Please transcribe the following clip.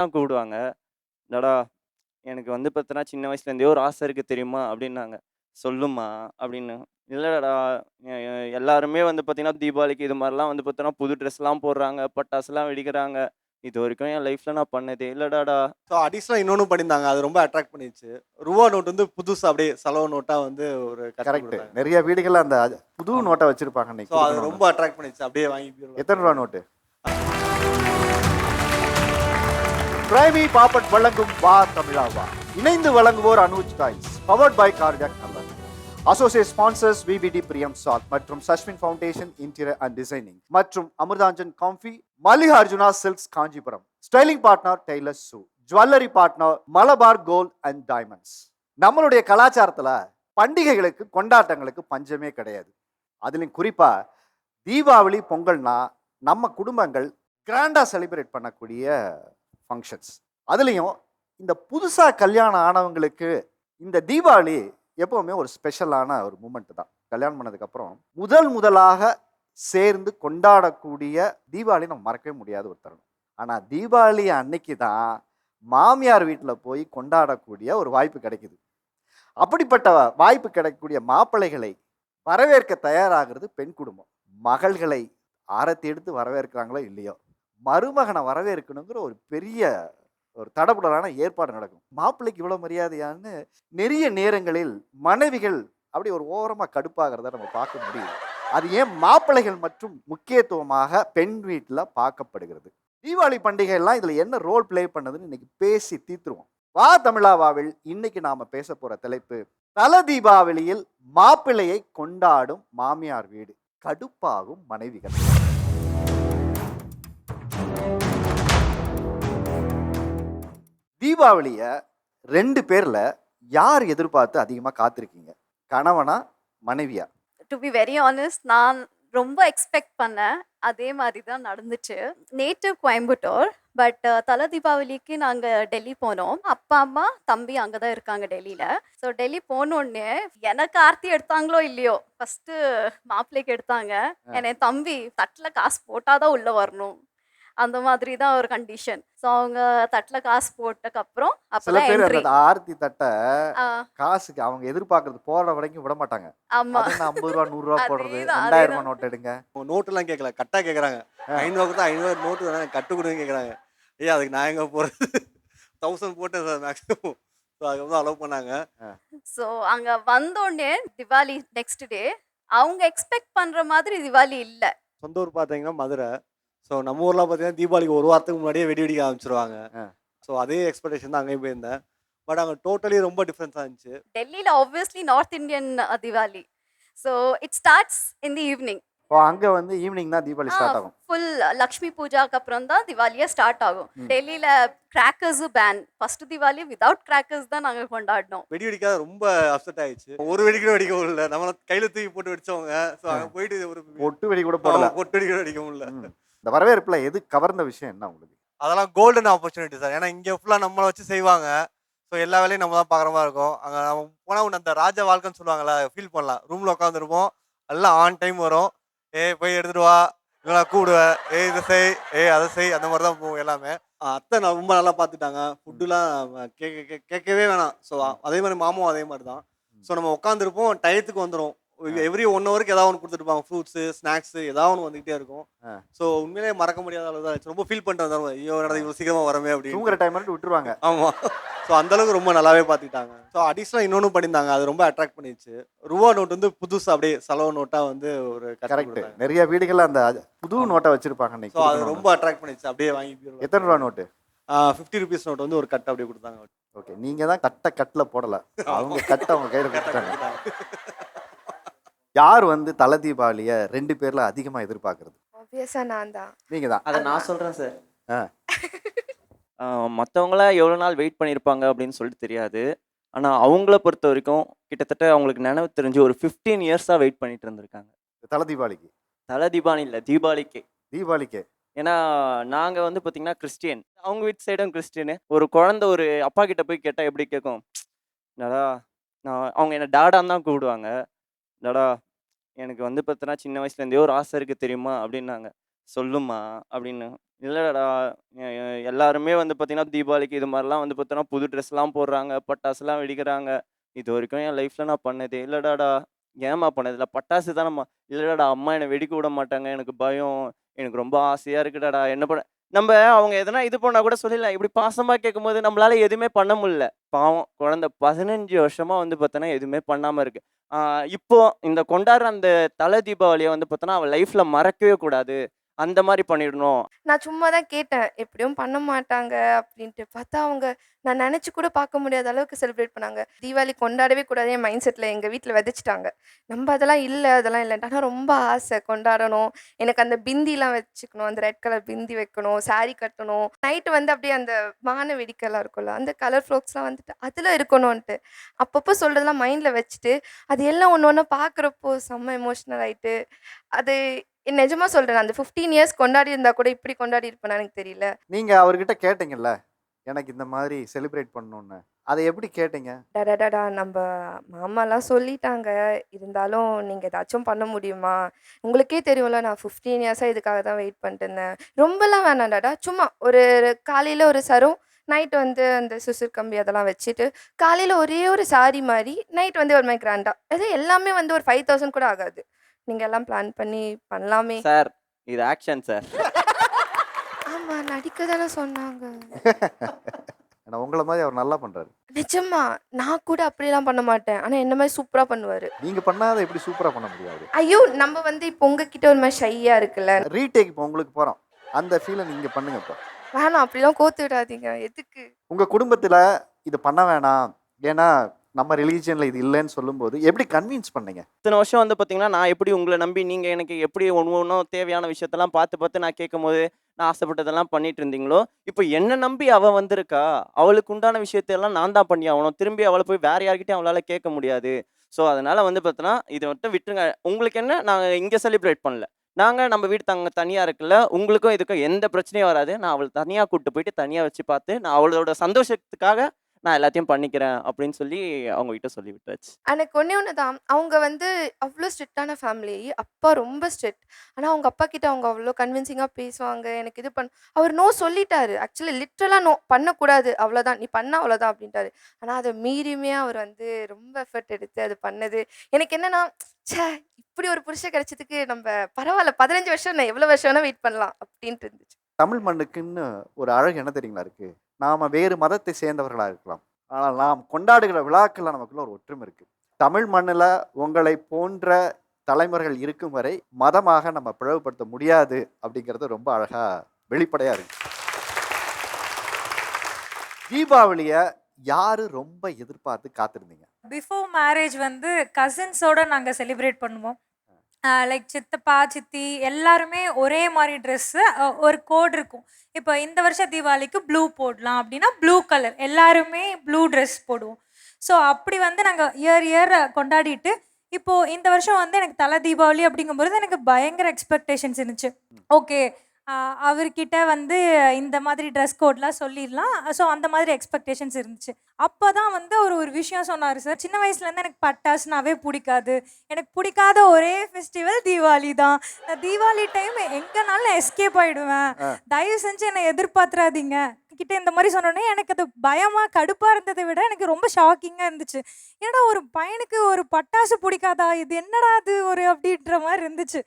தான் கூப்பிடுவாங்க "டடா எனக்கு வந்து பார்த்தீன்னா சின்ன வயசுலேருந்தே ஒரு ஆசை இருக்குது தெரியுமா?" அப்படின்னாங்க. "சொல்லுமா" அப்படின்னு. "இல்லடா எ எ எல்லாருமே வந்து பார்த்தீங்கன்னா, தீபாவளிக்கு இது மாரிலாம் வந்து பார்த்தோன்னா, புது ட்ரெஸ்லாம் போடுறாங்க, பட்டாசுலாம் வெடிக்கிறாங்க. இதுவரைக்கும் என் லைஃப்ல நான் பண்ணதே இல்லடாடா." ஸோ அடிஷ்னலா இன்னொன்னும் பண்ணியிருந்தாங்க. அது ரொம்ப அட்ராக்ட் பண்ணிருச்சு. ரூவா நோட் வந்து புதுசா அப்படியே செலவு நோட்டா வந்து ஒரு கட்டி கரெக்ட் குடுத்தாங்க. நிறைய வீடுகள்ல அந்த புது நோட்டை வச்சிருப்பாங்க ஸோ அது கொடுக்கணும்னு. ரொம்ப அட்ராக்ட் பண்ணிருச்சு. அப்படியே வாங்கி பீரோல எத்தனை ரூபா நோட்டு பிரைவி பாப்பட் வழங்கும் வா தமிழா வா இணைந்து வழங்குவோர் Anuj toys powered by cardiac number associate sponsors VBT பிரியம் சாத் மற்றும் சஷ்மின் ஃபவுண்டேஷன் இன்டீரியர் அண்ட் டிசைனிங் மற்றும் Amrutanjan combi Mallikarjuna silks Kanchipuram styling partner Taylor சூ jewellery partner Malabar gold and diamonds நம்மளுடைய கலாச்சாரத்தில் பண்டிகைகளுக்கு கொண்டாட்டங்களுக்கு பஞ்சமே கிடையாது. அதுலேயும் குறிப்பாக தீபாவளி பொங்கல்னா நம்ம குடும்பங்கள் கிராண்டாக செலிப்ரேட் பண்ணக்கூடிய ஃபங்க்ஷன்ஸ் அதுலேயும் இந்த புதுசாக கல்யாணம் ஆனவங்களுக்கு இந்த தீபாவளி எப்போவுமே ஒரு ஸ்பெஷலான ஒரு மூமெண்ட் தான். கல்யாணம் பண்ணதுக்கப்புறம் முதல் முதலாக சேர்ந்து கொண்டாடக்கூடிய தீபாவளி நம்ம மறக்கவே முடியாத ஒரு தருணம். ஆனால் தீபாவளி அன்னைக்கு தான் மாமியார் வீட்டில் போய் கொண்டாடக்கூடிய ஒரு வாய்ப்பு கிடைக்குது. அப்படிப்பட்ட வாய்ப்பு கிடைக்கக்கூடிய மாப்பிள்ளைகளை வரவேற்க தயாராகிறது பெண் குடும்பம். மகள்களை ஆரத்தி எடுத்து வரவேற்கிறாங்களோ இல்லையோ? மருமகனை வரவேற்கணுங்கிற ஒரு பெரிய ஒரு தடபுடலான ஏற்பாடு நடக்கும். மாப்பிள்ளைக்கு இவ்வளோ மரியாதையான்னு நிறைய நேரங்களில் மனைவிகள் அப்படி ஒரு ஓரமாக கடுப்பாகிறத நம்ம பார்க்க முடியுது. அது ஏன் மாப்பிள்ளைகள் மற்றும் முக்கியத்துவமாக பெண் வீட்டில் பார்க்கப்படுகிறது. தீபாவளி பண்டிகை எல்லாம் இதில் என்ன ரோல் ப்ளே பண்ணதுன்னு இன்னைக்கு பேசி தீர்த்துருவோம். வா தமிழாவாவில் இன்னைக்கு நாம பேச போற தலைப்பு தல தீபாவளியில் மாப்பிள்ளையை கொண்டாடும் மாமியார் வீடு. கடுப்பாகும் மனைவிகள். தீபாவளிய ரெண்டு பேர்ல யார் எதிர்பார்த்து அதிகமா காத்திருக்கீங்க? கணவனா மனைவியா? டு பி வெரி ஆனஸ்ட் நான் ரொம்ப எக்ஸ்பெக்ட் பண்ணேன் அதே மாதிரி தான் நடந்துச்சு. நேட்டிவ் கோயம்புத்தூர் பட் தலை தீபாவளிக்கு நாங்கள் டெல்லி போனோம். அப்பா அம்மா தம்பி அங்கே தான் இருக்காங்க டெல்லியில். ஸோ டெல்லி போனோடனே எனக்கு ஆர்த்தி எடுத்தாங்களோ இல்லையோ ஃபஸ்ட்டு மாப்பிள்ளைக்கு எடுத்தாங்க. என்னை தம்பி தட்டில் காசு போட்டாதான் உள்ளே வரணும். அந்த மாதிரி தான் ஒரு கண்டிஷன் ஸோ அவங்க தட்டில் காசு போட்டக்கப்புறம் சில அப்போதான் பேர் அந்த ஆர்த்தி தட்டை காசுக்கு அவங்க எதிர்பார்க்கறது போற வரைக்கும் விட மாட்டாங்க. ஆமாம் அது என்ன ஐம்பது ரூபா நூறு ரூபா போடுறது? அதேதான், ரெண்டாயிரம் ரூபாய் அதேதான். நோட் எடுங்க நோட்டுலாம் கேட்கல கட்டா கேட்குறாங்க ஐநூறு கொடுத்தா ஐநூறு நோட்டு வேணா கட்டு கொடுங்க கேட்குறாங்க ஏய் அதுக்கு நான் எங்கே போகிறது தௌசண்ட் போட்டேன் சார் மேக்ஸிமம் ஸோ அதுக்கப்புறம் அலோவ் பண்ணாங்க. ஸோ அங்கே வந்தோடனே திவாலி நெக்ஸ்ட் டே அவங்க எக்ஸ்பெக்ட் பண்ணுற மாதிரி திவாலி இல்லை. சொந்த ஊர் பார்த்தீங்கன்னா மதுரை. ஸோ நம்ம ஊர்லாம் பார்த்தீங்கன்னா தீபாவளிக்கு ஒரு வாரத்துக்கு முன்னாடியே வெடி வெடிக்க ஆரம்பிச்சிருவாங்க. ஸோ அதே எக்ஸ்பெக்டேஷன் தான் அங்கேயும் போயிருந்தேன். பட் அங்கே டோட்டலி ரொம்ப டிஃப்ரென்ஸாக இருந்துச்சு. டெல்லியில் obviously north Indian Diwali so it starts in the evening இப்போ அங்க வந்து ஈவினிங் தான் தீபாவளி ஸ்டார்ட் ஆகும். ஃபுல் லக்ஷ்மி பூஜாக்கு அப்புறம் தான் திவாலியே ஸ்டார்ட் ஆகும். டெல்லியில் crackers ban first Diwali without crackers தான் நாங்கள் கொண்டாடினோம். வெடி வெடிக்காத ரொம்ப அப்செட் ஆயிடுச்சு. ஒரு வெடி கூட வெடிக்க முடியல நம்மள கையில தூக்கி போட்டு வெடிச்சவங்க. ஸோ அங்கே போயிட்டு ஒரு ஒட்டு வெடி கூட போடல. பொட்டு வெடி கூட வெடிக்க முடியல. இந்த வரவேற்புல எது கவர்ந்த விஷயம் என்ன உங்களுக்கு? அதெல்லாம் கோல்டன் ஆப்பர்ச்சுனிட்டி சார் ஏன்னா இங்கே ஃபுல்லாக நம்மளை வச்சு செய்வாங்க. ஸோ எல்லா வேலையும் நம்ம தான் பார்க்குற மாதிரி இருக்கும். அங்கே நம்ம போனால் ஒன்று அந்த ராஜா வாழ்க்கைன்னு சொல்லுவாங்கல்ல ஃபீல் பண்ணலாம். ரூமில் உட்காந்துருப்போம் எல்லாம் ஆன் டைம் வரும். ஏய் போய் எடுத்துட்டு வா. இல்லை கூடுவேன் ஏய் இதை செய். ஏய் அதை செய். அந்த மாதிரி தான் போகும் எல்லாமே. அத்தை நான் ரொம்ப நல்லா பார்த்துட்டாங்க ஃபுட்டுலாம் கேட்க கே- கேட்கவே வேணாம். ஸோ அதே மாதிரி மாமாவும் அதே மாதிரி தான் ஸோ நம்ம உட்காந்துருப்போம் டயத்துக்கு வந்துடும் எவ்ரி ஒன் ஹவருக்கு ஏதாவது ஒன்று கொடுத்துருப்பாங்க ஃப்ரூட்ஸு ஸ்நாக்ஸு ஏதாவது ஒன்று வந்துகிட்டே இருக்கும். ஸோ உண்மையிலேயே மறக்க முடியாத அளவு தான். ரொம்ப ஃபீல் பண்ணிட்டு வந்தாங்க ஐயோ நடந்து இவ்வளோ சீக்கிரமாக வரமே அப்படின்னு. தூங்குற டைம் மட்டும் விட்டுருவாங்க. ஆமாம் ஸோ அந்த அளவுக்கு ரொம்ப நல்லாவே பார்த்துக்கிட்டாங்க ஸோ அடிஷ்னலாக இன்னொன்றும் பண்ணியிருந்தாங்க. அது ரொம்ப அட்ராக்ட் பண்ணிருச்சு ரூபா நோட் வந்து புதுசா அப்படியே செலவு நோட்டாக வந்து ஒரு கரெக்ட் நிறைய வீடுகள்ல அந்த புது நோட்டை வச்சிருப்பாங்க ஸோ அது. ரொம்ப அட்ராக்ட் பண்ணிச்சு அப்படியே வாங்கி எத்தனை ரூபா நோட்டு ஃபிஃப்டி ருபீஸ் நோட் வந்து ஒரு கட் அப்படியே கொடுத்தாங்க. ஓகே நீங்க தான் கட்ட கட்ல போடல. அவங்க கட்ட அவங்க கையில கொடுத்துட்டாங்க. யார் வந்து தல தீபாவளிய ரெண்டு பேர்ல அதிகமா எதிர்பார்க்கறது? ஆப்வியஸாக நான் தான். நீங்க தான் அதை நான் சொல்கிறேன் சார் ஆ. மற்றவங்களாம் எவ்வளோ நாள் வெயிட் பண்ணியிருப்பாங்க அப்படின்னு சொல்லிட்டு தெரியாது. ஆனால் அவங்கள பொறுத்த வரைக்கும் கிட்டத்தட்ட அவங்களுக்கு நினைவு தெரிஞ்சு ஒரு ஃபிஃப்டீன் இயர்ஸாக வெயிட் பண்ணிட்டு இருந்திருக்காங்க. தல தீபாவளிக்கு தலை தீபாவளி இல்லை தீபாவளிக்கு. தீபாவளிக்கு? ஏன்னா நாங்கள் வந்து பார்த்தீங்கன்னா கிறிஸ்டியன். அவங்க வீட்டு சைடும் கிறிஸ்டியனு. ஒரு குழந்தை ஒரு அப்பா கிட்ட போய் கேட்டால் எப்படி கேட்கும் டடா நான் அவங்க என்னை டாடான்னு தான் கூப்பிடுவாங்க. டடா எனக்கு வந்து பார்த்தீங்கன்னா சின்ன வயசுலேருந்தே ஒரு ஆசை இருக்குது தெரியுமா? அப்படின்னாங்க. சொல்லுமா அப்படின்னு. இல்லைடா எ- எ- எல்லாருமே வந்து பார்த்தீங்கன்னா தீபாவளிக்கு இது மாதிரிலாம் வந்து பார்த்தோன்னா புது ட்ரெஸ்லாம் போடுறாங்க பட்டாசுலாம் வெடிக்கிறாங்க. இது வரைக்கும் என் லைஃப்பில் நான் பண்ணதே இல்லைடாடா. ஏம்மா பண்ணதில்ல பட்டாசு தானம்மா. இல்லைடாடா அம்மா என்னை வெடிக்க விட மாட்டாங்க. எனக்கு பயம். எனக்கு ரொம்ப ஆசையாக இருக்குடாடா என்ன பண்ண நம்ம அவங்க எதனா இது பண்ணால் கூட சொல்லிடலாம். இப்படி பாசமாக கேட்கும்போது நம்மளால எதுவுமே பண்ண முடியல. பாவம் குழந்தை பதினஞ்சு வருஷமா வந்து பார்த்தோன்னா எதுவுமே பண்ணாமல் இருக்கு. ஆஹ் இப்போ இந்த கொண்டாடுற அந்த தலை தீபாவளியை வந்து பார்த்தோன்னா அவள் லைஃப்பில் மறக்கவே கூடாது. அந்த மாதிரி பண்ணிடணும். நான் சும்மா தான் கேட்டேன். எப்படியும் பண்ண மாட்டாங்க அப்படின்ட்டு பார்த்தா அவங்க நான் நினச்சி கூட பார்க்க முடியாத அளவுக்கு செலிப்ரேட் பண்ணாங்க. தீபாவளி கொண்டாடவே கூடாது என் மைண்ட் செட்டில் எங்கள் வீட்டில் விதைச்சிட்டாங்க. நம்ம அதெல்லாம் இல்லை அதெல்லாம் இல்லைன்ட்டு. ஆனால் ரொம்ப ஆசை கொண்டாடணும். எனக்கு அந்த பிந்திலாம் வச்சுக்கணும். அந்த ரெட் கலர் பிந்தி வைக்கணும் சாரி கட்டணும். நைட்டு வந்து அப்படியே அந்த வான வெடிக்கைலாம் இருக்கும்ல அந்த கலர் ஃப்ளோக்ஸ்லாம் வந்துட்டு அதில் இருக்கணும்ன்ட்டு. அப்பப்போ சொல்கிறதெல்லாம் மைண்டில் வச்சுட்டு அது எல்லாம் ஒன்று ஒன்று பார்க்குறப்போ செம்ம எமோஷ்னல் ஆயிட்டு அது நிஜமா சொல்கிறேன் அந்த ஃபிஃப்டீன் இயர்ஸ் கொண்டாடி இருந்தால் கூட இப்படி கொண்டாடி இருப்பேன்னு எனக்கு தெரியல. நீங்க அவர்கிட்ட கேட்டீங்கல்ல எனக்கு இந்த மாதிரி செலிப்ரேட் பண்ணணும்னு. அதை எப்படி கேட்டீங்க? டடடடா நம்ம மாமாலாம் சொல்லிட்டாங்க. இருந்தாலும் நீங்கள் ஏதாச்சும் பண்ண முடியுமா? உங்களுக்கே தெரியும்ல நான் ஃபிஃப்டீன் இயர்ஸாக இதுக்காக தான் வெயிட் பண்ணிட்டு இருந்தேன். ரொம்பலாம் வேணாம் டாடா. சும்மா ஒரு காலையில் ஒரு சரம் நைட் வந்து அந்த சுசுர் கம்பி அதெல்லாம் வச்சுட்டு காலையில் ஒரே ஒரு சாரி மாதிரி நைட் வந்து ஒரு மாதிரி கிராண்டா அது எல்லாமே வந்து ஒரு ஃபைவ் தௌசண்ட் கூட ஆகாது. நீங்கள் எல்லாம் பிளான் பண்ணி பண்ணலாமே. சார் இது ஆக்ஷன் சார் ஆமாம் நடிக்க தானே சொன்னாங்க. ஏன்னா உங்களை மாதிரி அவர் நல்லா பண்றாரு. நிஜமா நான் கூட அப்படிலாம் பண்ண மாட்டேன். ஆனால் என்ன மாதிரி சூப்பராக பண்ணுவார். நீங்க பண்ணாத எப்படி சூப்பரா பண்ண முடியாது. ஐயோ நம்ம வந்து இப்போ உங்ககிட்ட ஒரு மாதிரி ஷையாக இருக்குல்ல. ரீடேக் இப்போ உங்களுக்கு போறோம். அந்த ஃபீலை நீங்க பண்ணுங்க இப்போ. வேணாம் அப்படிலாம் கோத்து விடாதீங்க. எதுக்கு? உங்க குடும்பத்துல இது பண்ண வேணாம். ஏன்னா நம்ம ரிலீஜியனில் இது இல்லைன்னு சொல்லும்போது எப்படி கன்வின்ஸ் பண்ணீங்க? இத்தனை வருஷம் வந்து பார்த்தீங்கன்னா நான் எப்படி உங்களை நம்பி நீங்கள் எனக்கு எப்படி ஒன்று ஒன்றும் தேவையான விஷயத்தெல்லாம் பார்த்து பார்த்து நான் கேட்கும்போது நான் ஆசைப்பட்டதெல்லாம் பண்ணிட்டு இருந்தீங்களோ? இப்போ என்ன நம்பி அவள் வந்திருக்கா? அவளுக்கு உண்டான விஷயத்தையெல்லாம் நான் தான் பண்ணி ஆகணும். திரும்பி அவளை போய் வேற யார்கிட்டையும் அவளால் கேட்க முடியாது. ஸோ அதனால் வந்து பார்த்தோன்னா இதை மட்டும் விட்டுருங்க. உங்களுக்கு என்ன? நாங்கள் இங்கே செலிப்ரேட் பண்ணல. நாங்கள் நம்ம வீடு தங்க தனியாக இருக்குல்ல உங்களுக்கும் இதுக்கும் எந்த பிரச்சனையும் வராது. நான் அவளை தனியாக கூப்பிட்டு போயிட்டு தனியாக வச்சு பார்த்து நான் அவளோட சந்தோஷத்துக்காக நான் எல்லாத்தையும் பண்ணிக்கிறேன் அப்படின்னு சொல்லி அவங்க கிட்ட சொல்லி விட்டாச்சு. எனக்கு ஒன்றே ஒன்று தான். அவங்க வந்து அவ்வளோ ஸ்ட்ரிக்டான ஃபேமிலி அப்பா ரொம்ப ஸ்ட்ரிக்ட் ஆனால் அவங்க அப்பா கிட்ட அவங்க அவ்வளோ கன்வின்சிங்காக பேசுவாங்க எனக்கு இது பண்ண. அவர் நோ சொல்லிட்டாரு. ஆக்சுவலி லிட்ரலாக நோ பண்ணக்கூடாது. அவ்வளோதான் நீ பண்ண அவ்வளோதான் அப்படின்ட்டாரு. ஆனால் அதை மீறியுமே அவர் வந்து ரொம்ப எஃபர்ட் எடுத்து அது பண்ணது. எனக்கு என்னன்னா ச்சே இப்படி ஒரு புருஷன் கிடைச்சதுக்கு நம்ம பரவாயில்ல. பதினஞ்சு வருஷம் நான் எவ்வளோ வருஷம் வேணால் வெயிட் பண்ணலாம் அப்படின்ட்டு இருந்துச்சு. தமிழ் மண்ணுக்குன்னு ஒரு அழகு என்ன தெரியுங்களா இருக்கு? நாம் வேறு மதத்தை சேர்ந்தவர்களாக இருக்கலாம். ஆனால் நாம் கொண்டாடுகிற விழாக்களில் நமக்குள்ள ஒரு ஒற்றுமை இருக்குது தமிழ் மண்ணில் உங்களை போன்ற தலைமுறைகள் இருக்கும் வரை மதமாக நம்ம பிளவுபடுத்த முடியாது அப்படிங்கிறது ரொம்ப அழகாக வெளிப்படையாக இருக்கு. தீபாவளியை யாரு ரொம்ப எதிர்பார்த்து காத்திருந்தீங்க? பிஃபோர் மேரேஜ் வந்து கசின்ஸோட நாங்கள் செலிப்ரேட் பண்ணுவோம். லைக் சித்தப்பா சித்தி எல்லாருமே ஒரே மாதிரி ட்ரெஸ்ஸு ஒரு கோட் இருக்கும். இப்போ இந்த வருஷம் தீபாவளிக்கு ப்ளூ போடலாம் அப்படின்னா ப்ளூ கலர் எல்லாருமே ப்ளூ ட்ரெஸ் போடுவோம். ஸோ அப்படி வந்து நாங்கள் இயர் இயர் கொண்டாடிட்டு இப்போது இந்த வருஷம் வந்து எனக்கு தலை தீபாவளி அப்படிங்கும்போது எனக்கு பயங்கர எக்ஸ்பெக்டேஷன்ஸ் இருந்துச்சு. ஓகே அவர்கிட்ட வந்து இந்த மாதிரி ட்ரெஸ் கோட்லாம் சொல்லிடலாம். ஸோ அந்த மாதிரி எக்ஸ்பெக்டேஷன்ஸ் இருந்துச்சு. அப்போ தான் வந்து ஒரு ஒரு விஷயம் சொன்னார் சார் சின்ன வயசுலேருந்து எனக்கு பட்டாசுனாவே பிடிக்காது. எனக்கு பிடிக்காத ஒரே ஃபெஸ்டிவல் தீபாவளி தான். நான் தீபாவளி டைம் எங்கேனாலும் எஸ்கேப் ஆயிடுவேன். ஆ. தயவு செஞ்சு என்னை எதிர்பார்த்துறாதீங்க கிட்ட இந்த மாதிரி சொன்னோடனே எனக்கு அது பயமா கடுப்பா இருந்ததை விட எனக்கு ரொம்ப ஷாக்கிங்கா இருந்துச்சு. ஏன்னா ஒரு பையனுக்கு ஒரு பட்டாசு பிடிக்காதா? இது என்னடா அது ஒரு அப்படின்ற மாதிரி இருந்துச்சு.